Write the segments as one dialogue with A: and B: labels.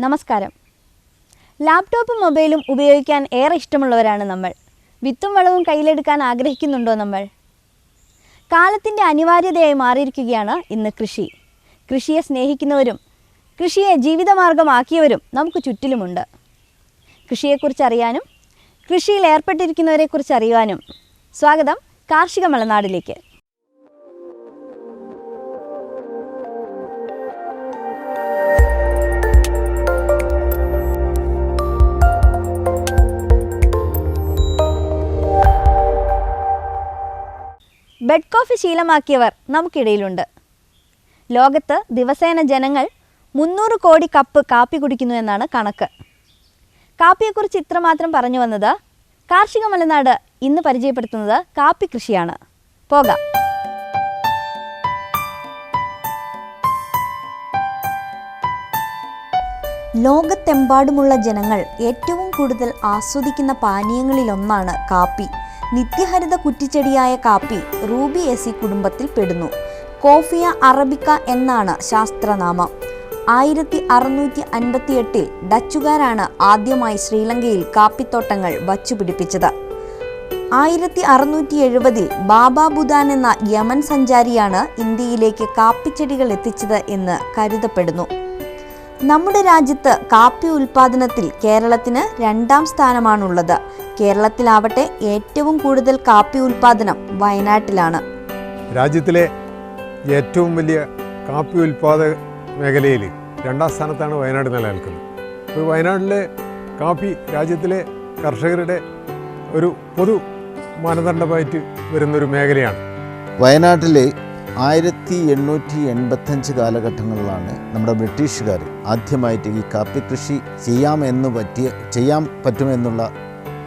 A: നമസ്കാരം. ലാപ്ടോപ്പും മൊബൈലും ഉപയോഗിക്കാൻ ഏറെ ഇഷ്ടമുള്ളവരാണ് നമ്മൾ. വിത്തും വളവും കയ്യിലെടുക്കാൻ ആഗ്രഹിക്കുന്നുണ്ടോ നമ്മൾ? കാലത്തിന്റെ അനിവാര്യതയായി മാറിയിരിക്കുകയാണ് ഇന്ന് കൃഷി. കൃഷിയെ സ്നേഹിക്കുന്നവരും കൃഷിയെ ജീവിതമാർഗമാക്കിയവരും നമുക്ക് ചുറ്റിലുമുണ്ട്. കൃഷിയെക്കുറിച്ച് അറിയാനും കൃഷിയിൽ ഏർപ്പെട്ടിരിക്കുന്നവരെക്കുറിച്ച് അറിയുവാനും സ്വാഗതം കാർഷിക മലനാടിലേക്ക്. Bed coffee ശീലമാക്കിയവർ നമുക്കിടയിലുണ്ട്. ലോകത്ത് ദിവസേന ജനങ്ങൾ മുന്നൂറ് കോടി കപ്പ് കാപ്പി കുടിക്കുന്നു എന്നാണ് കണക്ക്. കാപ്പിയെക്കുറിച്ച് ഇത്രമാത്രം പറഞ്ഞു വന്നത് കാർഷിക മലനാട് ഇന്ന് പരിചയപ്പെടുത്തുന്നത് കാപ്പി കൃഷിയാണ്. പോകാം. ലോകത്തെമ്പാടുമുള്ള ജനങ്ങൾ ഏറ്റവും കൂടുതൽ ആസ്വദിക്കുന്ന പാനീയങ്ങളിലൊന്നാണ് കാപ്പി. നിത്യഹരിത കുറ്റിച്ചെടിയായ കാപ്പി റൂബി എസി കുടുംബത്തിൽ പെടുന്നു. കോഫിയ അറബിക്ക എന്നാണ് ശാസ്ത്രനാമം. ആയിരത്തി അറുന്നൂറ്റി അൻപത്തി എട്ടിൽ ഡച്ചുകാരാണ് ആദ്യമായി ശ്രീലങ്കയിൽ കാപ്പിത്തോട്ടങ്ങൾ വച്ചുപിടിപ്പിച്ചത്. ആയിരത്തി അറുന്നൂറ്റി എഴുപതിൽ ബാബ ബുദാൻ എന്ന യമൻ സഞ്ചാരിയാണ് ഇന്ത്യയിലേക്ക് കാപ്പിച്ചെടികൾ എത്തിച്ചത് എന്ന് കരുതപ്പെടുന്നു. നമ്മുടെ രാജ്യത്ത് കാപ്പി ഉൽപാദനത്തിൽ കേരളത്തിന് രണ്ടാം സ്ഥാനമാണുള്ളത്. കേരളത്തിലാവട്ടെ ഏറ്റവും കൂടുതൽ കാപ്പി ഉൽപാദനം വയനാട്ടിലാണ്.
B: രാജ്യത്തിലെ ഏറ്റവും വലിയ കാപ്പി ഉൽപാദക മേഖലയിൽ രണ്ടാം സ്ഥാനത്താണ് വയനാട് നിലനിൽക്കുന്നത്. അപ്പോൾ വയനാട്ടിലെ കാപ്പി രാജ്യത്തിലെ കർഷകരുടെ ഒരു പൊതു മാനദണ്ഡമായിട്ട് വരുന്നൊരു മേഖലയാണ്.
C: വയനാട്ടിൽ ആയിരത്തി എണ്ണൂറ്റി എൺപത്തഞ്ച് കാലഘട്ടങ്ങളിലാണ് നമ്മുടെ ബ്രിട്ടീഷുകാർ ആദ്യമായിട്ട് ഈ കാപ്പി കൃഷി ചെയ്യാമെന്ന് പറ്റിയ ചെയ്യാൻ പറ്റുമെന്നുള്ള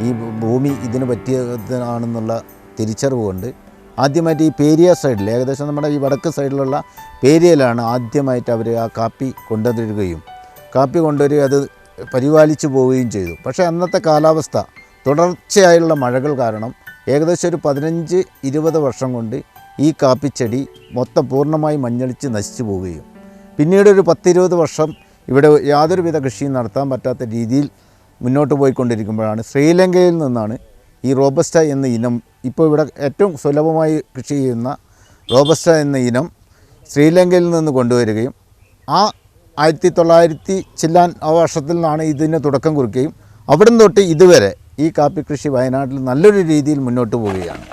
C: ഈ ഭൂമി ഇതിന് പറ്റിയതാണെന്നുള്ള തിരിച്ചറിവ് കൊണ്ട് ആദ്യമായിട്ട് ഈ പേരിയ സൈഡിൽ ഏകദേശം നമ്മുടെ ഈ വടക്ക് സൈഡിലുള്ള പേരിയയിലാണ് ആദ്യമായിട്ട് അവർ ആ കാപ്പി കൊണ്ടുവരികയും കാപ്പി കൊണ്ടുവരിക അത് പരിപാലിച്ചു പോവുകയും ചെയ്തു. പക്ഷേ അന്നത്തെ കാലാവസ്ഥ തുടർച്ചയായുള്ള മഴകൾ കാരണം ഏകദേശം ഒരു പതിനഞ്ച് ഇരുപത് വർഷം കൊണ്ട് ഈ കാപ്പിച്ചെടി മൊത്തം പൂർണമായി മഞ്ഞളിച്ച് നശിച്ചു പോവുകയും. പിന്നീട് ഒരു പത്തിരുപത് വർഷം ഇവിടെ യാതൊരുവിധ കൃഷിയും നടത്താൻ പറ്റാത്ത രീതിയിൽ മുന്നോട്ട് പോയിക്കൊണ്ടിരിക്കുമ്പോഴാണ് ശ്രീലങ്കയിൽ നിന്നാണ് ഈ റോബസ്റ്റ എന്ന ഇനം ഇപ്പോൾ ഇവിടെ ഏറ്റവും സുലഭമായി കൃഷി ചെയ്യുന്ന റോബസ്റ്റ എന്ന ഇനം ശ്രീലങ്കയിൽ നിന്ന് കൊണ്ടുവരികയും ആ ആയിരത്തി തൊള്ളായിരത്തി ചില്ലാൻ ആ വർഷത്തിൽ നിന്നാണ് ഇതിന് തുടക്കം കുറിക്കുകയും അവിടം തൊട്ട് ഇതുവരെ ഈ കാപ്പി കൃഷി വയനാട്ടിൽ നല്ലൊരു രീതിയിൽ മുന്നോട്ട് പോവുകയാണ്.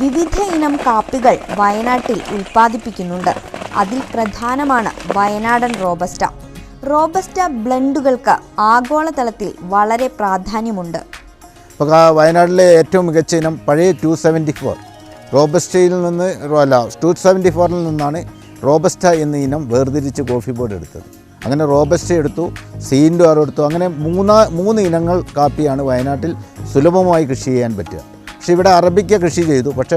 A: വിവിധ ഇനം കാപ്പികൾ വയനാട്ടിൽ ഉൽപ്പാദിപ്പിക്കുന്നുണ്ട്. അതിൽ പ്രധാനമാണ് വയനാടൻ റോബസ്റ്റ. റോബസ്റ്റ ബ്ലെൻഡുകൾക്ക് ആഗോളതലത്തിൽ വളരെ പ്രാധാന്യമുണ്ട്.
C: ഇപ്പോൾ വയനാട്ടിലെ ഏറ്റവും മികച്ച ഇനം പഴയ ടു സെവന്റി ഫോർ. റോബസ്റ്റയിൽ നിന്ന് അല്ല ടു സെവന്റി ഫോറിൽ നിന്നാണ് റോബസ്റ്റ എന്ന ഇനം വേർതിരിച്ച് കോഫി ബോർഡ് എടുത്തത്. അങ്ങനെ റോബസ്റ്റ എടുത്തു സീൻഡു എടുത്തു. അങ്ങനെ മൂന്നാ മൂന്ന് ഇനങ്ങൾ കാപ്പിയാണ് വയനാട്ടിൽ സുലഭമായി കൃഷി ചെയ്യാൻ പറ്റുക. പക്ഷേ ഇവിടെ അറബിക്ക കൃഷി ചെയ്തു. പക്ഷേ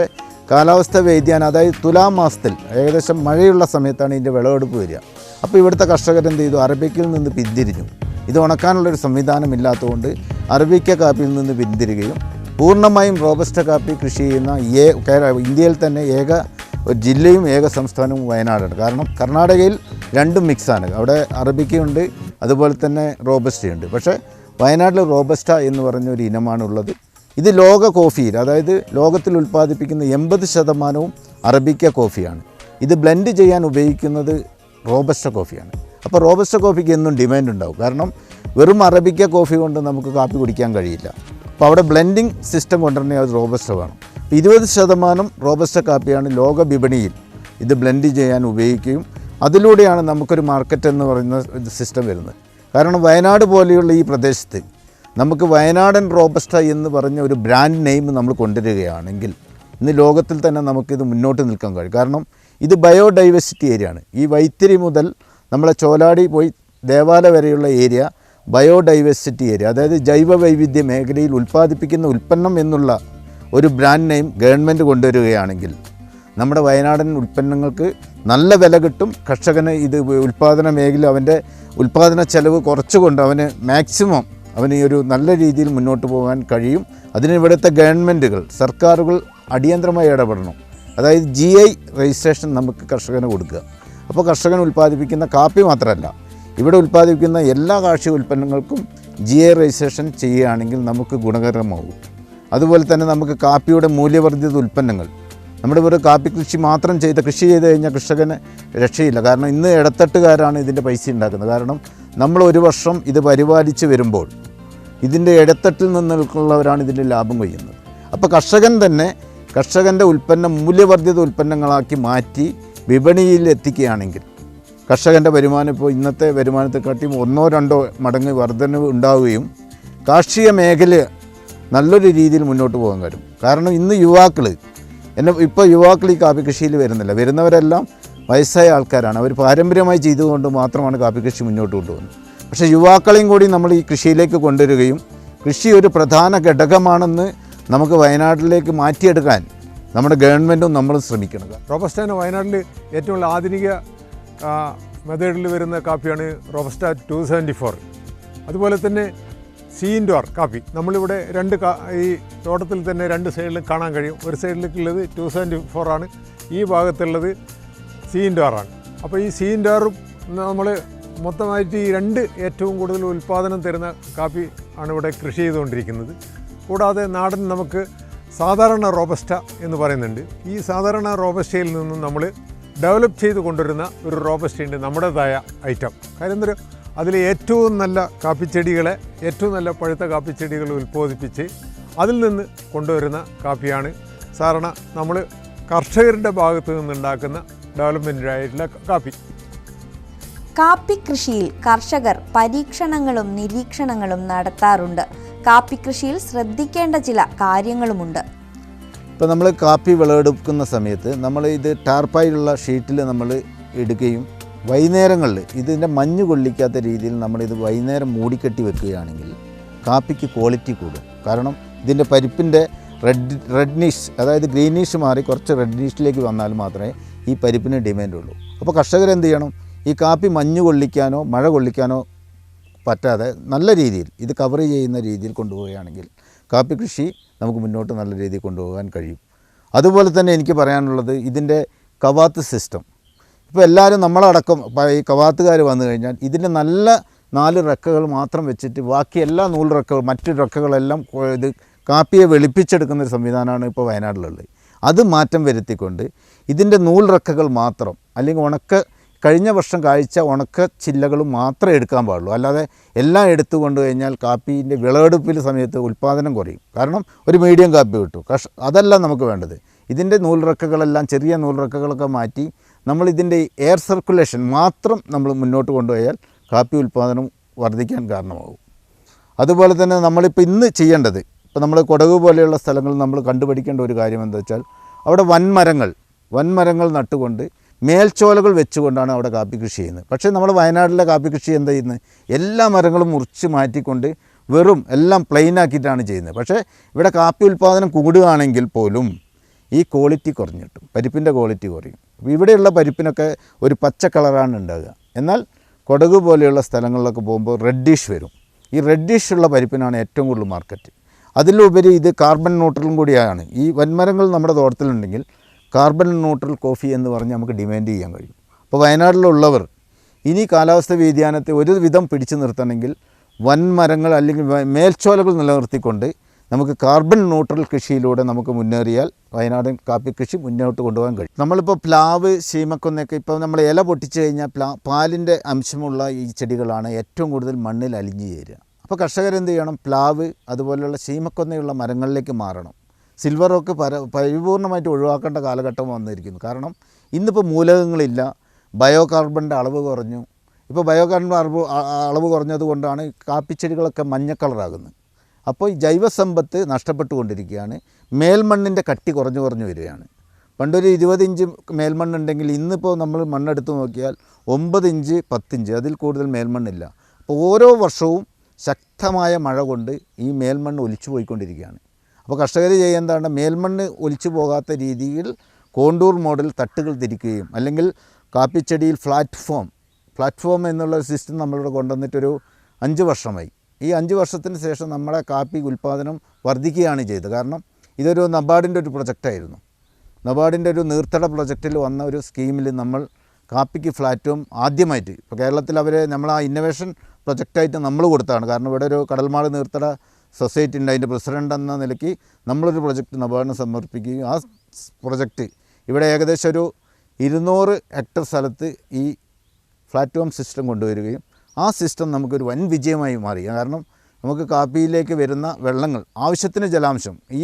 C: കാലാവസ്ഥ വ്യതിയാനം അതായത് തുലാം മാസത്തിൽ ഏകദേശം മഴയുള്ള സമയത്താണ് ഇതിന്റെ വിളവെടുപ്പ് വരിക. അപ്പോൾ ഇവിടുത്തെ കർഷകർ എന്ത് ചെയ്തു? അറബിക്കിൽ നിന്ന് പിന്തിരിഞ്ഞു. ഇത് ഉണക്കാനുള്ളൊരു സംവിധാനം ഇല്ലാത്തതുകൊണ്ട് അറബിക്ക കാപ്പിയിൽ നിന്ന് പിന്തിരികയും പൂർണമായും റോബസ്റ്റ കാപ്പി കൃഷി ചെയ്യുന്ന ഏ ഇന്ത്യയിൽ തന്നെ ഏക ഒരു ജില്ലയും ഏക സംസ്ഥാനവും വയനാടാണ്. കാരണം കർണാടകയിൽ രണ്ടും മിക്സാണ്. അവിടെ അറബിക്കയുണ്ട് അതുപോലെ തന്നെ റോബസ്റ്റയുണ്ട്. പക്ഷേ വയനാട്ടിൽ റോബസ്റ്റ എന്ന് പറഞ്ഞ ഒരു ഇനമാണുള്ളത്. ഇത് ലോക കോഫിയിൽ അതായത് ലോകത്തിൽ ഉൽപ്പാദിപ്പിക്കുന്ന എൺപത് ശതമാനവും അറബിക്ക കോഫിയാണ്. ഇത് ബ്ലെൻഡ് ചെയ്യാൻ ഉപയോഗിക്കുന്നത് റോബസ്റ്റ കോഫിയാണ്. അപ്പോൾ റോബസ്റ്റ കോഫിക്ക് എന്നും ഡിമാൻഡ് ഉണ്ടാവും. കാരണം വെറും അറബിക്ക കോഫി കൊണ്ട് നമുക്ക് കാപ്പി കുടിക്കാൻ കഴിയില്ല. അപ്പോൾ അവിടെ ബ്ലെൻഡിങ് സിസ്റ്റം കൊണ്ടുവരണമെങ്കിൽ അത് റോബസ്റ്റ വേണം. ഇരുപത് ശതമാനം റോബസ്റ്റ കാപ്പിയാണ് ലോക വിപണിയിൽ ഇത് ബ്ലെൻഡ് ചെയ്യാൻ ഉപയോഗിക്കുകയും അതിലൂടെയാണ് നമുക്കൊരു മാർക്കറ്റ് എന്ന് പറയുന്ന സിസ്റ്റം വരുന്നത്. കാരണം വയനാട് പോലെയുള്ള ഈ പ്രദേശത്ത് നമുക്ക് വയനാടൻ റോബസ്റ്റ എന്ന് പറഞ്ഞ ഒരു ബ്രാൻഡ് നെയിം നമ്മൾ കൊണ്ടുവരികയാണെങ്കിൽ ഇന്ന് ലോകത്തിൽ തന്നെ നമുക്കിത് മുന്നോട്ട് നിൽക്കാൻ കഴിയും. കാരണം ഇത് ബയോഡൈവേഴ്സിറ്റി ഏരിയ ആണ്. ഈ വൈത്തിരി മുതൽ നമ്മളെ ചോലാടി പോയി ദേവാല വരെയുള്ള ഏരിയ ബയോഡൈവേഴ്സിറ്റി ഏരിയ അതായത് ജൈവ വൈവിധ്യ മേഖലയിൽ ഉൽപ്പാദിപ്പിക്കുന്ന ഉൽപ്പന്നം എന്നുള്ള ഒരു ബ്രാൻഡ് നെയിം ഗവൺമെന്റ് കൊണ്ടുവരികയാണെങ്കിൽ നമ്മുടെ വയനാടൻ ഉൽപ്പന്നങ്ങൾക്ക് നല്ല വില കിട്ടും. കർഷകന് ഇത് ഉൽപ്പാദന മേഖല അവന്റെ ഉൽപ്പാദന ചെലവ് കുറച്ചുകൊണ്ട് അവന് മാക്സിമം അവന് ഈ ഒരു നല്ല രീതിയിൽ മുന്നോട്ട് പോകാൻ കഴിയും. അതിന് ഇവിടുത്തെ ഗവൺമെന്റുകൾ സർക്കാരുകൾ അടിയന്തരമായി ഇടപെടണം. അതായത് ജി ഐ രജിസ്ട്രേഷൻ നമുക്ക് കർഷകന് കൊടുക്കുക. അപ്പോൾ കർഷകൻ ഉൽപ്പാദിപ്പിക്കുന്ന കാപ്പി മാത്രമല്ല ഇവിടെ ഉൽപ്പാദിപ്പിക്കുന്ന എല്ലാ കാർഷിക ഉൽപ്പന്നങ്ങൾക്കും ജി ഐ രജിസ്ട്രേഷൻ ചെയ്യുകയാണെങ്കിൽ നമുക്ക് ഗുണകരമാകും അതുപോലെ തന്നെ നമുക്ക് കാപ്പിയുടെ മൂല്യവർദ്ധിത ഉൽപ്പന്നങ്ങൾ. നമ്മുടെ ഒരു കാപ്പി കൃഷി മാത്രം ചെയ്ത് കൃഷി ചെയ്ത് കഴിഞ്ഞാൽ കർഷകന് രക്ഷയില്ല. കാരണം ഇന്ന് ഇടത്തട്ടുകാരാണ് ഇതിന്റെ പൈസ ഉണ്ടാക്കുന്നത്. കാരണം നമ്മൾ ഒരു വർഷം ഇത് പരിപാലിച്ച് വരുമ്പോൾ ഇതിന്റെ ഇടത്തട്ടിൽ നിന്നുള്ളവരാണ് ഇതിന്റെ ലാഭം കൊയ്യുന്നത് അപ്പോൾ കർഷകൻ തന്നെ കർഷകന്റെ ഉൽപ്പന്നം മൂല്യവർദ്ധിത ഉൽപ്പന്നങ്ങളാക്കി മാറ്റി വിപണിയിൽ എത്തിക്കുകയാണെങ്കിൽ കർഷകന്റെ വരുമാനം ഇപ്പോൾ ഇന്നത്തെ വരുമാനത്തെക്കാട്ടിയും ഒന്നോ രണ്ടോ മടങ്ങ് വർധനവ് ഉണ്ടാവുകയും കാർഷിക മേഖല നല്ലൊരു രീതിയിൽ മുന്നോട്ട് പോകാൻ കഴിയും. കാരണം ഇന്ന് യുവാക്കൾ എന്നെ ഇപ്പോൾ യുവാക്കൾ ഈ കാപ്പി കൃഷിയിൽ വരുന്നില്ല. വരുന്നവരെല്ലാം വയസ്സായ ആൾക്കാരാണ്. അവർ പാരമ്പര്യമായി ചെയ്തുകൊണ്ട് മാത്രമാണ് കാപ്പി കൃഷി മുന്നോട്ട് കൊണ്ടുപോകുന്നത്. പക്ഷേ യുവാക്കളെയും കൂടി നമ്മൾ ഈ കൃഷിയിലേക്ക് കൊണ്ടുവരികയും കൃഷി ഒരു പ്രധാന ഘടകമാണെന്ന് നമുക്ക് വയനാട്ടിലേക്ക് മാറ്റിയെടുക്കാൻ നമ്മുടെ ഗവൺമെന്റും നമ്മൾ ശ്രമിക്കണം
B: റോബസ്റ്റാന് വയനാട്ടിൽ ഏറ്റവും ആധുനിക മെത്തേഡിൽ വരുന്ന കാപ്പിയാണ് റോബസ്റ്റ ടു സെവന്റി ഫോർ. അതുപോലെ തന്നെ സീൻഡോർ കാപ്പി. നമ്മളിവിടെ രണ്ട് ഈ തോട്ടത്തിൽ തന്നെ രണ്ട് സൈഡിലും കാണാൻ കഴിയും. ഒരു സൈഡിലേക്കുള്ളത് ടു സെവന്റി ഫോർ ആണ്. ഈ ഭാഗത്തുള്ളത് സീൻഡോറാണ് അപ്പോൾ ഈ സീൻ സീൻഡോറും നമ്മൾ മൊത്തമായിട്ട് ഈ രണ്ട് ഏറ്റവും കൂടുതൽ ഉൽപ്പാദനം തരുന്ന കാപ്പി ആണ് ഇവിടെ കൃഷി ചെയ്തുകൊണ്ടിരിക്കുന്നത്. കൂടാതെ നാടൻ നമുക്ക് സാധാരണ റോബസ്റ്റ എന്ന് പറയുന്നുണ്ട്. ഈ സാധാരണ റോബസ്റ്റയിൽ നിന്നും നമ്മൾ ഡെവലപ്പ് ചെയ്ത് കൊണ്ടുവരുന്ന ഒരു റോബസ്റ്റയുണ്ട് നമ്മുടേതായ ഐറ്റം. കാര്യം എന്തൊരു അതിൽ ഏറ്റവും നല്ല കാപ്പിച്ചെടികളെ ഏറ്റവും നല്ല പഴുത്ത കാപ്പിച്ചെടികൾ ഉൽപ്പാദിപ്പിച്ച് അതിൽ നിന്ന് കൊണ്ടുവരുന്ന കാപ്പിയാണ്. സാധാരണ നമ്മൾ കർഷകരുടെ ഭാഗത്തു നിന്നുണ്ടാക്കുന്ന ഡെവലപ്മെന്റായിട്ടുള്ള കാപ്പി.
A: കാപ്പി കൃഷിയിൽ കർഷകർ പരീക്ഷണങ്ങളും നിരീക്ഷണങ്ങളും നടത്താറുണ്ട്. കാപ്പി കൃഷിയിൽ ശ്രദ്ധിക്കേണ്ട ചില കാര്യങ്ങളുമുണ്ട്.
C: ഇപ്പോൾ നമ്മൾ കാപ്പി വിളവെടുക്കുന്ന സമയത്ത് നമ്മൾ ഇത് ടാർപ്പായിലുള്ള ഷീറ്റിൽ നമ്മൾ എടുക്കുകയും വൈകുന്നേരങ്ങളിൽ ഇതിന്റെ മഞ്ഞ് കൊള്ളിക്കാത്ത രീതിയിൽ നമ്മളിത് വൈകുന്നേരം മൂടിക്കെട്ടി വെക്കുകയാണെങ്കിൽ കാപ്പിക്ക് ക്വാളിറ്റി കൂടും. കാരണം ഇതിന്റെ പരിപ്പിന്റെ റെഡ് റെഡ്നിഷ് അതായത് ഗ്രീനിഷ് മാറി കുറച്ച് റെഡ്നിഷിലേക്ക് വന്നാൽ മാത്രമേ ഈ പരിപ്പിന് ഡിമാൻഡ് ഉള്ളൂ. അപ്പോൾ കർഷകർ എന്ത് ചെയ്യണം? ഈ കാപ്പി മഞ്ഞ് കൊള്ളിക്കാനോ മഴ കൊള്ളിക്കാനോ പറ്റാതെ നല്ല രീതിയിൽ ഇത് കവർ ചെയ്യുന്ന രീതിയിൽ കൊണ്ടുപോവുകയാണെങ്കിൽ കാപ്പി കൃഷി നമുക്ക് മുന്നോട്ട് നല്ല രീതിയിൽ കൊണ്ടുപോകാൻ കഴിയും. അതുപോലെ തന്നെ എനിക്ക് പറയാനുള്ളത് ഇതിന്റെ കവാത്ത് സിസ്റ്റം ഇപ്പോൾ എല്ലാവരും നമ്മളടക്കം ഈ കവാത്തുകാർ വന്നു കഴിഞ്ഞാൽ ഇതിന്റെ നല്ല നാല് റക്കകൾ മാത്രം വെച്ചിട്ട് ബാക്കി എല്ലാ നൂൽ റക്കകൾ മറ്റു റക്കകളെല്ലാം ഇത് കാപ്പിയെ വെളുപ്പിച്ചെടുക്കുന്ന ഒരു സംവിധാനമാണ് ഇപ്പോൾ വയനാട്ടിലുള്ളത്. അത് മാറ്റം വരുത്തിക്കൊണ്ട് ഇതിന്റെ നൂൽറക്കകൾ മാത്രം അല്ലെങ്കിൽ ഉണക്ക കഴിഞ്ഞ വർഷം കാഴ്ച ഉണക്ക ചില്ലകൾ മാത്രമേ എടുക്കാൻ പാടുള്ളൂ. അല്ലാതെ എല്ലാം എടുത്തു കൊണ്ടു കഴിഞ്ഞാൽ കാപ്പീന്റെ വിളവെടുപ്പിൽ സമയത്ത് ഉൽപ്പാദനം കുറയും. കാരണം ഒരു മീഡിയം കാപ്പി കിട്ടും. കഷ അതല്ല നമുക്ക് വേണ്ടത്. ഇതിന്റെ നൂൽറക്കകളെല്ലാം ചെറിയ നൂൽറക്കകളൊക്കെ മാറ്റി നമ്മൾ ഇതിന്റെ എയർ സർക്കുലേഷൻ മാത്രം നമ്മൾ മുന്നോട്ട് കൊണ്ടുപോയാൽ കാപ്പി ഉൽപ്പാദനം വർദ്ധിക്കാൻ കാരണമാകും. അതുപോലെ തന്നെ നമ്മളിപ്പോൾ ഇന്ന് ചെയ്യേണ്ടത് ഇപ്പോൾ നമ്മൾ കൊടക് പോലെയുള്ള സ്ഥലങ്ങളിൽ നമ്മൾ കണ്ടുപിടിക്കേണ്ട ഒരു കാര്യം എന്താ വെച്ചാൽ അവിടെ വൻമരങ്ങൾ വൻമരങ്ങൾ നട്ടുകൊണ്ട് മേൽച്ചോലകൾ വെച്ചുകൊണ്ടാണ് അവിടെ കാപ്പി കൃഷി ചെയ്യുന്നത്. പക്ഷേ നമ്മൾ വയനാട്ടിലെ കാപ്പി കൃഷി എന്താ ചെയ്യുന്നത്? എല്ലാ മരങ്ങളും മുറിച്ച് മാറ്റിക്കൊണ്ട് വെറും എല്ലാം പ്ലെയിൻ ആക്കിയിട്ടാണ് ചെയ്യുന്നത്. പക്ഷേ ഇവിടെ കാപ്പി ഉൽപ്പാദനം കൂടുകയാണെങ്കിൽ പോലും ഈ ക്വാളിറ്റി കുറഞ്ഞു കിട്ടും. പരിപ്പിന്റെ ക്വാളിറ്റി കുറയും. അപ്പോൾ ഇവിടെയുള്ള പരിപ്പിനൊക്കെ ഒരു പച്ച കളറാണ് ഉണ്ടാകുക. എന്നാൽ കൊടക് പോലെയുള്ള സ്ഥലങ്ങളിലൊക്കെ പോകുമ്പോൾ റെഡിഷ് വരും. ഈ റെഡിഷ് ഉള്ള പരിപ്പിനാണ് ഏറ്റവും കൂടുതൽ മാർക്കറ്റ് അതിലുപരി ഇത് കാർബൺ ന്യൂട്രലും കൂടിയാണ്. ഈ വൻമരങ്ങൾ നമ്മുടെ തോട്ടത്തിലുണ്ടെങ്കിൽ കാർബൺ ന്യൂട്രൽ കോഫി എന്ന് പറഞ്ഞ് നമുക്ക് ഡിമാൻഡ് ചെയ്യാൻ കഴിയും. അപ്പോൾ വയനാട്ടിലുള്ളവർ ഇനി കാലാവസ്ഥ വ്യതിയാനത്തെ ഒരുവിധം പിടിച്ചു നിർത്തണമെങ്കിൽ വൻമരങ്ങൾ അല്ലെങ്കിൽ മേൽച്ചോലകൾ നിലനിർത്തിക്കൊണ്ട് നമുക്ക് കാർബൺ ന്യൂട്രൽ കൃഷിയിലൂടെ നമുക്ക് മുന്നേറിയാൽ വയനാടൻ കാപ്പി കൃഷി മുന്നോട്ട് കൊണ്ടുപോകാൻ കഴിയും. നമ്മളിപ്പോൾ പ്ലാവ് ശീമക്കൊന്നൊക്കെ ഇപ്പോൾ നമ്മൾ ഇല പൊട്ടിച്ചു കഴിഞ്ഞാൽ പ്ലാ പാലിന്റെ അംശമുള്ള ഈ ചെടികളാണ് ഏറ്റവും കൂടുതൽ മണ്ണിൽ അലിഞ്ഞു ചേരുക. അപ്പോൾ കർഷകരെന്ത് ചെയ്യണം? പ്ലാവ് അതുപോലെയുള്ള ശീമക്കൊന്നയുള്ള മരങ്ങളിലേക്ക് മാറണം. സിൽവർ റോക്ക് പര പരിപൂർണമായിട്ട് ഒഴിവാക്കേണ്ട കാലഘട്ടം വന്നിരിക്കുന്നു. കാരണം ഇന്നിപ്പോൾ മൂലകങ്ങളില്ല ബയോ കാർബണിന്റെ അളവ് കുറഞ്ഞു. ഇപ്പോൾ ബയോ കാർബൺ അളവ് കുറഞ്ഞതുകൊണ്ടാണ് അളവ് കുറഞ്ഞത് കൊണ്ടാണ് കാപ്പിച്ചെടികളൊക്കെ മഞ്ഞ കളറാകുന്നത്. അപ്പോൾ ഈ ജൈവസമ്പത്ത് നഷ്ടപ്പെട്ടുകൊണ്ടിരിക്കുകയാണ്. മേൽമണ്ണിന്റെ കട്ടി കുറഞ്ഞു കുറഞ്ഞു വരികയാണ്. പണ്ടൊരു ഇരുപത് ഇഞ്ച് മേൽമണ്ണുണ്ടെങ്കിൽ ഇന്നിപ്പോൾ നമ്മൾ മണ്ണെടുത്ത് നോക്കിയാൽ ഒമ്പത് ഇഞ്ച് പത്തിഞ്ച് അതിൽ കൂടുതൽ മേൽമണ്ണില്ല. അപ്പോൾ ഓരോ വർഷവും ശക്തമായ മഴ കൊണ്ട് ഈ മേൽമണ്ണ് ഒലിച്ചു പോയിക്കൊണ്ടിരിക്കുകയാണ്. അപ്പോൾ കർഷകർ ചെയ്യേണ്ടതാണ് മേൽമണ്ണ് ഒലിച്ചു പോകാത്ത രീതിയിൽ കോണ്ടൂർ മോഡൽ തട്ടുകൾ തിരിക്കുകയും അല്ലെങ്കിൽ കാപ്പിച്ചെടിയിൽ പ്ലാറ്റ്ഫോം പ്ലാറ്റ്ഫോം എന്നുള്ള സിസ്റ്റം നമ്മളിവിടെ കൊണ്ടുവന്നിട്ടൊരു അഞ്ച് വർഷമായി. ഈ അഞ്ച് വർഷത്തിന് ശേഷം നമ്മുടെ കാപ്പി ഉൽപ്പാദനം വർദ്ധിക്കുകയാണ് ചെയ്തത്. കാരണം ഇതൊരു നബാർഡിന്റെ ഒരു പ്രൊജക്റ്റായിരുന്നു. നബാർഡിന്റെ ഒരു നീർത്തട പ്രൊജക്റ്റിൽ വന്ന ഒരു സ്കീമിൽ നമ്മൾ കാപ്പിക്ക് ഫ്ലാറ്റും ആദ്യമായിട്ട് ഇപ്പോൾ കേരളത്തിൽ അവർ നമ്മൾ ആ ഇന്നൊവേഷൻ പ്രൊജക്റ്റായിട്ട് നമ്മൾ കൊടുത്തതാണ് കാരണം ഇവിടെ ഒരു കടൽമാട് നീർത്തട സൊസൈറ്റി ഉണ്ട്. അതിന്റെ പ്രസിഡന്റ് എന്ന നിലയ്ക്ക് നമ്മളൊരു പ്രൊജക്റ്റ് നബാർഡിന് സമർപ്പിക്കുകയും ആ പ്രൊജക്റ്റ് ഇവിടെ ഏകദേശം ഒരു ഇരുന്നൂറ് ഹെക്ടർ സ്ഥലത്ത് ഈ പ്ലാറ്റ്ഫോം സിസ്റ്റം കൊണ്ടുവരികയും ആ സിസ്റ്റം നമുക്കൊരു വൻ വിജയമായി മാറി. കാരണം നമുക്ക് കാപ്പിയിലേക്ക് വരുന്ന വെള്ളങ്ങൾ ആവശ്യത്തിന് ജലാംശം ഈ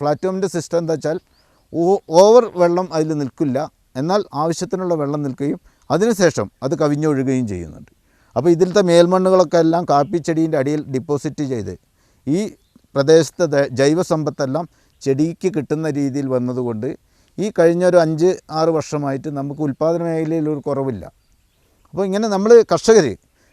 C: പ്ലാറ്റ്ഫോമിന്റെ സിസ്റ്റം എന്താ വെച്ചാൽ ഓവർ വെള്ളം അതിൽ നിൽക്കില്ല. എന്നാൽ ആവശ്യത്തിനുള്ള വെള്ളം നിൽക്കുകയും അതിനുശേഷം അത് കവിഞ്ഞൊഴുകുകയും ചെയ്യുന്നുണ്ട്. അപ്പോൾ ഇതിലത്തെ മേൽമണ്ണുകളൊക്കെ എല്ലാം കാപ്പിച്ചെടീന്റെ അടിയിൽ ഡിപ്പോസിറ്റ് ചെയ്ത് ഈ പ്രദേശത്തെ ജൈവസമ്പത്തെല്ലാം ചെടിക്ക് കിട്ടുന്ന രീതിയിൽ വന്നതുകൊണ്ട് ഈ കഴിഞ്ഞ ഒരു അഞ്ച് ആറ് വർഷമായിട്ട് നമുക്ക് ഉൽപ്പാദന മേഖലയിൽ ഒരു കുറവില്ല. അപ്പോൾ ഇങ്ങനെ നമ്മൾ കർഷകർ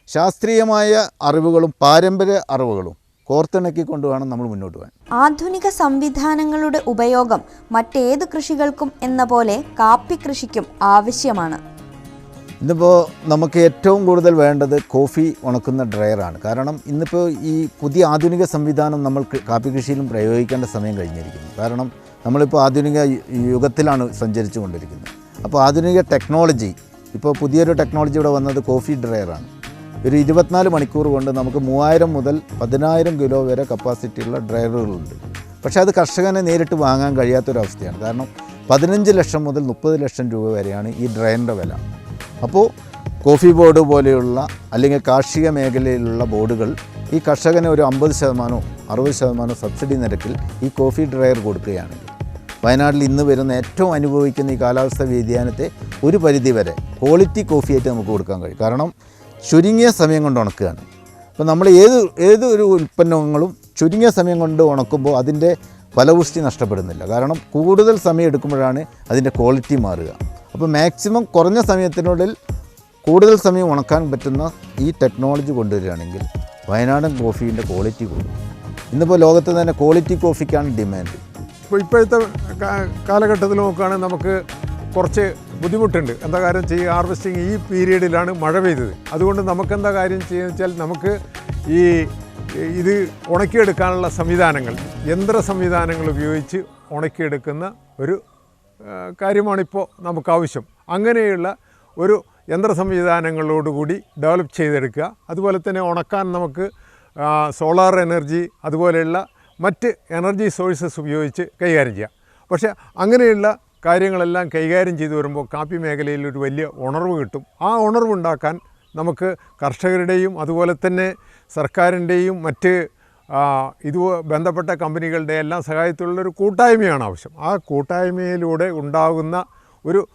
C: ശാസ്ത്രീയമായ അറിവുകളും പാരമ്പര്യ അറിവുകളും കോർത്തിണക്കിക്കൊണ്ട് വേണം നമ്മൾ മുന്നോട്ട് പോകാൻ.
A: ആധുനിക സംവിധാനങ്ങളുടെ ഉപയോഗം മറ്റേത് കൃഷികൾക്കും എന്ന പോലെ കാപ്പി കൃഷിക്കും ആവശ്യമാണ്.
C: ഇന്നിപ്പോൾ നമുക്ക് ഏറ്റവും കൂടുതൽ വേണ്ടത് കോഫി ഉണക്കുന്ന ഡ്രയറാണ് കാരണം ഇന്നിപ്പോൾ ഈ പുതിയ ആധുനിക സംവിധാനം നമ്മൾ കാപ്പി കൃഷിയിലും പ്രയോഗിക്കേണ്ട സമയം കഴിഞ്ഞിരിക്കുന്നു. കാരണം നമ്മളിപ്പോൾ ആധുനിക യുഗത്തിലാണ് സഞ്ചരിച്ചു കൊണ്ടിരിക്കുന്നത് അപ്പോൾ ആധുനിക ടെക്നോളജി ഇപ്പോൾ പുതിയൊരു ടെക്നോളജി ഇവിടെ വന്നത് കോഫി ഡ്രയറാണ് ഒരു ഇരുപത്തിനാല് മണിക്കൂർ കൊണ്ട് നമുക്ക് മൂവായിരം മുതൽ പതിനായിരം കിലോ വരെ കപ്പാസിറ്റിയുള്ള ഡ്രയറുകളുണ്ട് പക്ഷേ അത് കർഷകനെ നേരിട്ട് വാങ്ങാൻ കഴിയാത്തൊരവസ്ഥയാണ്. കാരണം പതിനഞ്ച് ലക്ഷം മുതൽ മുപ്പത് ലക്ഷം രൂപ വരെയാണ് ഈ ഡ്രയറിന്റെ വില. അപ്പോൾ കോഫി ബോർഡ് പോലെയുള്ള അല്ലെങ്കിൽ കാർഷിക മേഖലയിലുള്ള ബോർഡുകൾ ഈ കർഷകന് ഒരു അമ്പത് ശതമാനമോ അറുപത് ശതമാനമോ സബ്സിഡി നിരക്കിൽ ഈ കോഫി ഡ്രയർ കൊടുക്കുകയാണെങ്കിൽ വയനാട്ടിൽ ഇന്ന് വരുന്ന ഏറ്റവും അനുഭവിക്കുന്ന ഈ കാലാവസ്ഥ വ്യതിയാനത്തെ ഒരു പരിധിവരെ ക്വാളിറ്റി കോഫിയായിട്ട് നമുക്ക് കൊടുക്കാൻ കഴിയും. കാരണം ചുരുങ്ങിയ സമയം കൊണ്ട് ഉണക്കുകയാണ്. അപ്പോൾ നമ്മൾ ഏത് ഏത് ഒരു ഉൽപ്പന്നങ്ങളും ചുരുങ്ങിയ സമയം കൊണ്ട് ഉണക്കുമ്പോൾ അതിന്റെ ഫലപുഷ്ടി നഷ്ടപ്പെടുന്നില്ല. കാരണം കൂടുതൽ സമയം എടുക്കുമ്പോഴാണ് അതിന്റെ ക്വാളിറ്റി മാറുക. അപ്പോൾ മാക്സിമം കുറഞ്ഞ സമയത്തിനുള്ളിൽ കൂടുതൽ സമയം ഉണക്കാൻ പറ്റുന്ന ഈ ടെക്നോളജി കൊണ്ടുവരികയാണെങ്കിൽ വയനാടൻ കോഫീന്റെ ക്വാളിറ്റി കൂടും. ഇന്നിപ്പോൾ ലോകത്ത് തന്നെ ക്വാളിറ്റി കോഫിക്കാണ് ഡിമാൻഡ്.
B: ഇപ്പോൾ ഇപ്പോഴത്തെ കാലഘട്ടത്തിൽ നോക്കുകയാണെങ്കിൽ നമുക്ക് കുറച്ച് ബുദ്ധിമുട്ടുണ്ട്. എന്താ കാര്യം ചെയ്യുക ഹാർവെസ്റ്റിംഗ് ഈ പീരീഡിലാണ് മഴ പെയ്തത്. അതുകൊണ്ട് നമുക്ക് എന്താ കാര്യം ചെയ്യുക വെച്ചാൽ നമുക്ക് ഈ ഇത് ഉണക്കിയെടുക്കാനുള്ള സംവിധാനങ്ങൾ യന്ത്ര സംവിധാനങ്ങൾ ഉപയോഗിച്ച് ഉണക്കിയെടുക്കുന്ന ഒരു കാര്യമാണിപ്പോൾ നമുക്ക് ആവശ്യം അങ്ങനെയുള്ള ഒരു യന്ത്ര സംവിധാനങ്ങളോടുകൂടി ഡെവലപ്പ് ചെയ്തെടുക്കുക. അതുപോലെ തന്നെ ഉണക്കാൻ നമുക്ക് സോളാർ എനർജി അതുപോലെയുള്ള മറ്റ് എനർജി സോഴ്സസ് ഉപയോഗിച്ച് കൈകാര്യം ചെയ്യാം. പക്ഷേ അങ്ങനെയുള്ള കാര്യങ്ങളെല്ലാം കൈകാര്യം ചെയ്തു വരുമ്പോൾ കാപ്പി മേഖലയിൽ ഒരു വലിയ ഉണർവ് കിട്ടും. ആ ഉണർവ് ഉണ്ടാക്കാൻ നമുക്ക് കർഷകരുടെയും അതുപോലെ തന്നെ സർക്കാരിന്റെയും മറ്റ് ഇത് ബന്ധപ്പെട്ട കമ്പനികളുടെ എല്ലാം സഹായത്തിലുള്ളൊരു കൂട്ടായ്മയാണ് ആവശ്യം. ആ കൂട്ടായ്മയിലൂടെ ഉണ്ടാകുന്ന ഒരു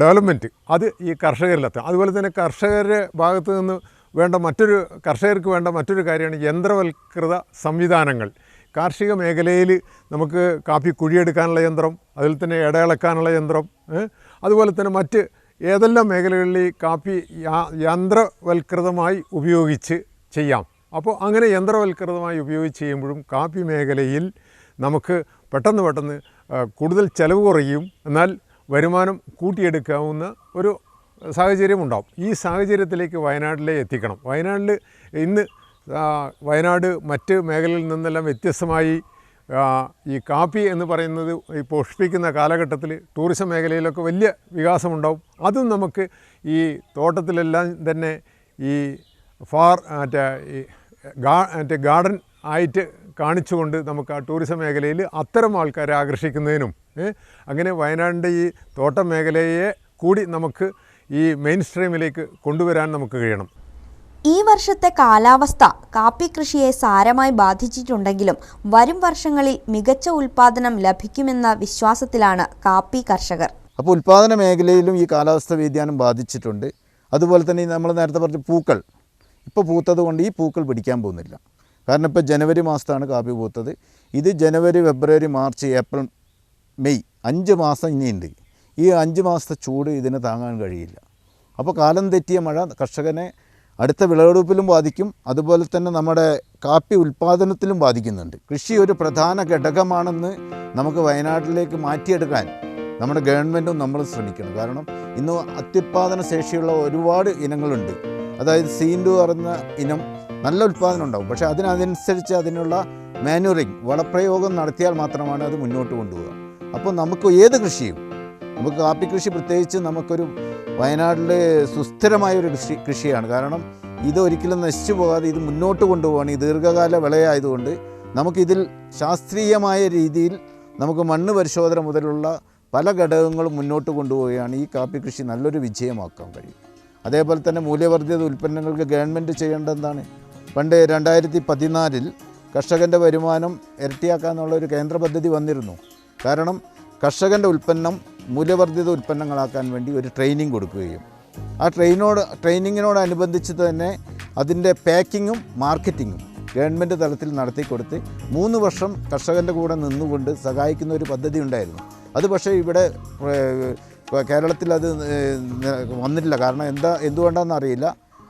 B: ഡെവലപ്മെന്റ് അത് ഈ കർഷകരിലെത്താം. അതുപോലെ തന്നെ കർഷകരുടെ ഭാഗത്തു നിന്ന് വേണ്ട മറ്റൊരു കർഷകർക്ക് വേണ്ട മറ്റൊരു കാര്യമാണ് യന്ത്രവൽകൃത സംവിധാനങ്ങൾ. കാർഷിക മേഖലയിൽ നമുക്ക് കാപ്പി കുഴിയെടുക്കാനുള്ള യന്ത്രം അതിൽ തന്നെ ഇടയിളക്കാനുള്ള യന്ത്രം അതുപോലെ തന്നെ മറ്റ് ഏതെല്ലാം മേഖലകളിൽ കാപ്പി യന്ത്രവൽകൃതമായി ഉപയോഗിച്ച് ചെയ്യാം. അപ്പോൾ അങ്ങനെ യന്ത്രവൽകൃതമായി ഉപയോഗിച്ച് ചെയ്യുമ്പോഴും കാപ്പി മേഖലയിൽ നമുക്ക് പെട്ടെന്ന് പെട്ടെന്ന് കൂടുതൽ ചിലവ് കുറയും. എന്നാൽ വരുമാനം കൂട്ടിയെടുക്കാവുന്ന ഒരു സാഹചര്യം ഉണ്ടാവും. ഈ സാഹചര്യത്തിലേക്ക് വയനാട്ടിലെ എത്തിക്കണം. വയനാട്ടിൽ ഇന്ന് വയനാട് മറ്റ് മേഖലയിൽ നിന്നെല്ലാം വ്യത്യസ്തമായി ഈ കാപ്പി എന്ന് പറയുന്നത് ഈ പുഷ്പിക്കുന്ന കാലഘട്ടത്തിൽ ടൂറിസം മേഖലയിലൊക്കെ വലിയ വികാസമുണ്ടാവും. അതും നമുക്ക് ഈ തോട്ടത്തിലെല്ലാം തന്നെ ഈ ഫാർ മറ്റേ ഈ ഗാ മറ്റേ ഗാർഡൻ ആയിട്ട് കാണിച്ചുകൊണ്ട് നമുക്ക് ആ ടൂറിസം മേഖലയിൽ അത്തരം ആൾക്കാരെ ആകർഷിക്കുന്നതിനും അങ്ങനെ വയനാടിന്റെ ഈ തോട്ടം മേഖലയെ കൂടി നമുക്ക് ഈ മെയിൻ സ്ട്രീമിലേക്ക് കൊണ്ടുവരാൻ നമുക്ക് കഴിയണം.
A: ഈ വർഷത്തെ കാലാവസ്ഥ കാപ്പി കൃഷിയെ സാരമായി ബാധിച്ചിട്ടുണ്ടെങ്കിലും വരും വർഷങ്ങളിൽ മികച്ച ഉൽപാദനം ലഭിക്കുമെന്ന വിശ്വാസത്തിലാണ് കാപ്പി കർഷകർ.
C: അപ്പോൾ ഉൽപാദന മേഖലയിലും ഈ കാലാവസ്ഥ വ്യതിയാനം ബാധിച്ചിട്ടുണ്ട്. അതുപോലെ തന്നെ നമ്മൾ നേരത്തെ പറഞ്ഞ പൂക്കൾ ഇപ്പോൾ പൂത്തത് കൊണ്ട് ഈ പൂക്കൾ പിടിക്കാൻ പോകുന്നില്ല. കാരണം ഇപ്പോൾ ജനുവരി മാസത്താണ് കാപ്പി പൂത്തത്. ഇത് ജനുവരി ഫെബ്രുവരി മാർച്ച് ഏപ്രിൽ മെയ് അഞ്ച് മാസം ഇനിയുണ്ട്. ഈ അഞ്ച് മാസത്തെ ചൂട് ഇതിന് താങ്ങാൻ കഴിയില്ല. അപ്പോൾ കാലം തെറ്റിയ മഴ കർഷകനെ അടുത്ത വിളവെടുപ്പിലും ബാധിക്കും. അതുപോലെ തന്നെ നമ്മുടെ കാപ്പി ഉൽപ്പാദനത്തിലും ബാധിക്കുന്നുണ്ട്. കൃഷി ഒരു പ്രധാന ഘടകമാണെന്ന് നമുക്ക് വയനാട്ടിലേക്ക് മാറ്റിയെടുക്കാൻ നമ്മുടെ ഗവൺമെന്റും നമ്മൾ ശ്രമിക്കണം. കാരണം ഇന്ന് അത്യുൽപാദന ശേഷിയുള്ള ഒരുപാട് ഇനങ്ങളുണ്ട്. അതായത് സീൻഡു പറയുന്ന ഇനം നല്ല ഉൽപ്പാദനം ഉണ്ടാവും. പക്ഷേ അതിനനുസരിച്ച് അതിനുള്ള മാനുവറിങ് വളപ്രയോഗം നടത്തിയാൽ മാത്രമാണ് അത് മുന്നോട്ട് കൊണ്ടുപോകുക അപ്പോൾ നമുക്ക് ഏത് കൃഷിയും നമുക്ക് കാപ്പി കൃഷി പ്രത്യേകിച്ച് നമുക്കൊരു വയനാട്ടിലെ സുസ്ഥിരമായ ഒരു കൃഷി കൃഷിയാണ്. കാരണം ഇത് ഒരിക്കലും നശിച്ചു പോകാതെ ഇത് മുന്നോട്ട് കൊണ്ടുപോകാൻ ഈ ദീർഘകാല വിളയായതുകൊണ്ട് നമുക്കിതിൽ ശാസ്ത്രീയമായ രീതിയിൽ നമുക്ക് മണ്ണ് പരിശോധന മുതലുള്ള പല ഘടകങ്ങളും മുന്നോട്ട് കൊണ്ടുപോവുകയാണ് ഈ കാപ്പി കൃഷി നല്ലൊരു വിജയമാക്കാൻ കഴിയും അതേപോലെ തന്നെ മൂല്യവർദ്ധിത ഉൽപ്പന്നങ്ങൾക്ക് ഗവൺമെന്റ് ചെയ്യേണ്ടതെന്താണ്? പണ്ട് രണ്ടായിരത്തി പതിനാലിൽ കർഷകന്റെ വരുമാനം ഇരട്ടിയാക്കാന്നുള്ള ഒരു കേന്ദ്ര പദ്ധതി വന്നിരുന്നു. കാരണം കർഷകന്റെ ഉൽപ്പന്നം മൂല്യവർദ്ധിത ഉൽപ്പന്നങ്ങളാക്കാൻ വേണ്ടി ഒരു ട്രെയിനിങ് കൊടുക്കുകയും ആ ട്രെയിനോട് ട്രെയിനിങ്ങിനോടനുബന്ധിച്ച് തന്നെ അതിന്റെ പാക്കിങ്ങും മാർക്കറ്റിങ്ങും ഗവൺമെന്റ് തലത്തിൽ നടത്തിക്കൊടുത്ത് മൂന്ന് വർഷം കർഷകന്റെ കൂടെ നിന്നുകൊണ്ട് സഹായിക്കുന്ന ഒരു പദ്ധതി ഉണ്ടായിരുന്നു. അത് പക്ഷേ ഇവിടെ കേരളത്തിൽ അത് വന്നിട്ടില്ല. കാരണം എന്താ എന്തുകൊണ്ടാണെന്ന് അറിയില്ല.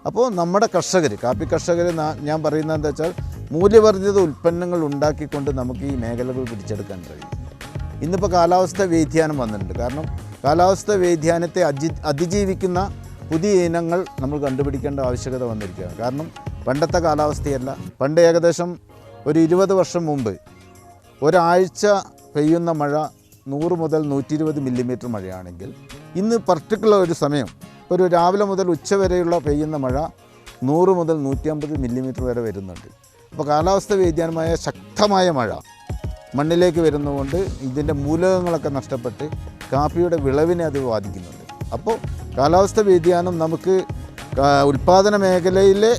C: അപ്പോൾ നമ്മുടെ കർഷകർ കാപ്പി കർഷകർ ഞാൻ പറയുന്നത് എന്താ വെച്ചാൽ മൂല്യവർദ്ധിത ഉൽപ്പന്നങ്ങൾ ഉണ്ടാക്കിക്കൊണ്ട് നമുക്ക് ഈ മേഖലകൾ പിടിച്ചെടുക്കാൻ കഴിയും. ഇന്നിപ്പോൾ കാലാവസ്ഥ വ്യതിയാനം വന്നിട്ടുണ്ട്. കാരണം കാലാവസ്ഥ വ്യതിയാനത്തെ അജി അതിജീവിക്കുന്ന പുതിയ ഇനങ്ങൾ നമ്മൾ കണ്ടുപിടിക്കേണ്ട ആവശ്യകത വന്നിരിക്കുകയാണ്. കാരണം പണ്ടത്തെ കാലാവസ്ഥയല്ല. പണ്ട് ഏകദേശം ഒരു ഇരുപത് വർഷം മുമ്പ് ഒരാഴ്ച പെയ്യുന്ന മഴ നൂറ് മുതൽ നൂറ്റി ഇരുപത് മില്ലിമീറ്റർ മഴയാണെങ്കിൽ ഇന്ന് പർട്ടിക്കുലർ ഒരു സമയം ഒരു രാവിലെ മുതൽ ഉച്ച വരെയുള്ള പെയ്യുന്ന മഴ നൂറ് മുതൽ നൂറ്റി അമ്പത് മില്ലിമീറ്റർ വരെ വരുന്നുണ്ട്. അപ്പോൾ കാലാവസ്ഥ വ്യതിയാനമായ ശക്തമായ മഴ മണ്ണിലേക്ക് വരുന്നതുകൊണ്ട് ഇതിന്റെ മൂലകങ്ങളൊക്കെ നഷ്ടപ്പെട്ട് കാപ്പിയുടെ വിളവിനെ അത് ബാധിക്കുന്നുണ്ട്. അപ്പോൾ കാലാവസ്ഥ വ്യതിയാനം നമുക്ക് ഉൽപ്പാദന മേഖലയിലെ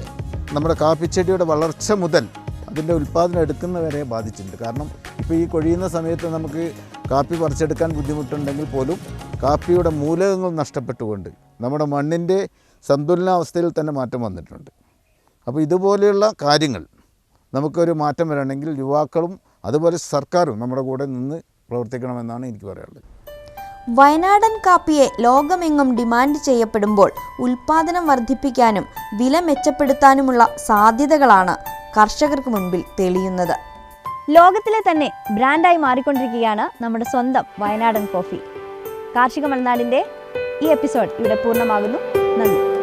C: നമ്മുടെ കാപ്പിച്ചെടിയുടെ വളർച്ച മുതൽ അതിന്റെ ഉൽപ്പാദനം എടുക്കുന്നവരെ ബാധിച്ചിട്ടുണ്ട്. കാരണം ഇപ്പോൾ ഈ കൊഴിയുന്ന സമയത്ത് നമുക്ക് കാപ്പി പറിച്ചെടുക്കാൻ ബുദ്ധിമുട്ടുണ്ടെങ്കിൽ പോലും കാപ്പിയുടെ മൂലകങ്ങൾ നഷ്ടപ്പെട്ടുകൊണ്ട് നമ്മുടെ മണ്ണിന്റെ സന്തുലനാവസ്ഥയിൽ തന്നെ മാറ്റം വന്നിട്ടുണ്ട്. അപ്പോൾ ഇതുപോലെയുള്ള കാര്യങ്ങൾ നമുക്കൊരു മാറ്റം വരണമെങ്കിൽ യുവാക്കളും അതുപോലെ സർക്കാരും നമ്മുടെ കൂടെ നിന്ന് പ്രവർത്തിക്കണമെന്നാണ് എനിക്ക് പറയാനുള്ളത്.
A: വയനാടൻ കാപ്പിയെ ലോകമെങ്ങും ഡിമാൻഡ് ചെയ്യപ്പെടുമ്പോൾ ഉൽപാദനം വർദ്ധിപ്പിക്കാനും വില മെച്ചപ്പെടുത്താനുമുള്ള സാധ്യതകളാണ് കർഷകർക്ക് മുൻപിൽ തെളിയുന്നത്. ലോകത്തിലെ തന്നെ ബ്രാൻഡായി മാറിക്കൊണ്ടിരിക്കുകയാണ് നമ്മുടെ സ്വന്തം വയനാടൻ കോഫി. കാർഷിക മലനാടിന്റെ ഈ എപ്പിസോഡ് ഇവിടെ പൂർണമാകുന്നു. നന്ദി.